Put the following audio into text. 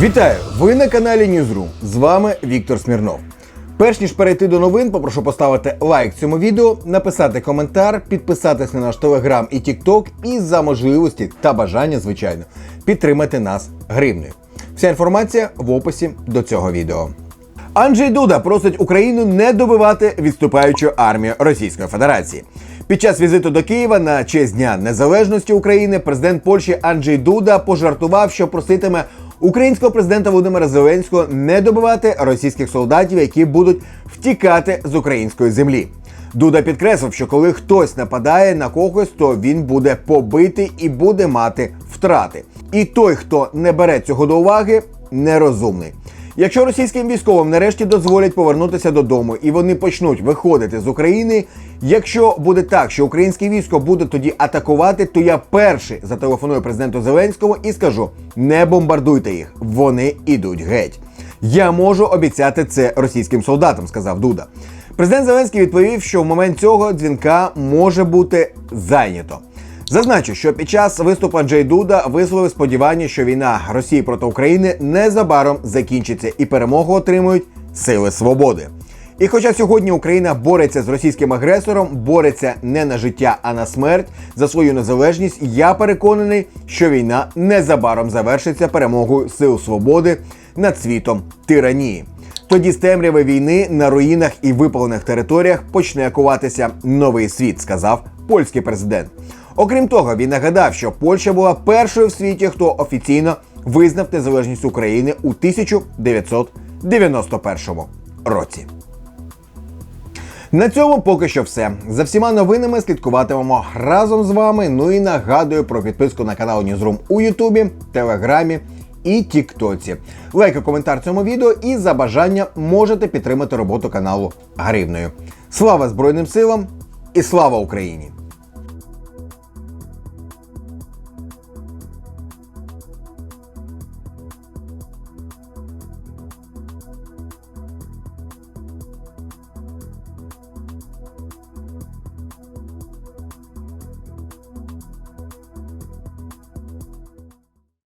Вітаю! Ви на каналі Newsroom. З вами Віктор Смірнов. Перш ніж перейти до новин, попрошу поставити лайк цьому відео, написати коментар, підписатись на наш телеграм і тікток, і за можливості та бажання, звичайно, підтримати нас гривнею. Вся інформація в описі до цього відео. Анджей Дуда просить Україну не добивати відступаючу армію Російської Федерації. Під час візиту до Києва на честь Дня Незалежності України президент Польщі Анджей Дуда пожартував, що проситиме українського президента Володимира Зеленського не добивати російських солдатів, які будуть втікати з української землі. Дуда підкреслив, що коли хтось нападає на когось, то він буде побитий і буде мати втрати. І той, хто не бере цього до уваги, нерозумний. Якщо російським військовим нарешті дозволять повернутися додому і вони почнуть виходити з України, якщо буде так, що українське військо буде тоді атакувати, то я перший зателефоную президенту Зеленському і скажу: не бомбардуйте їх, вони ідуть геть. Я можу обіцяти це російським солдатам, сказав Дуда. Президент Зеленський відповів, що в момент цього дзвінка може бути зайнято. Зазначу, що під час виступу Джей Дуда висловив сподівання, що війна Росії проти України незабаром закінчиться і перемогу отримують сили свободи. І хоча сьогодні Україна бореться з російським агресором, бореться не на життя, а на смерть за свою незалежність, я переконаний, що війна незабаром завершиться перемогою сил свободи над світом тиранії. Тоді з темряви війни на руїнах і випалених територіях почне куватися новий світ, сказав польський президент. Окрім того, він нагадав, що Польща була першою в світі, хто офіційно визнав незалежність України у 1991 році. На цьому поки що все. За всіма новинами слідкуватимемо разом з вами. Ну і нагадую про підписку на канал Newsroom у Ютубі, Телеграмі і Тіктоці. Лайк і коментар цьому відео і за бажання можете підтримати роботу каналу гривною. Слава Збройним силам і слава Україні!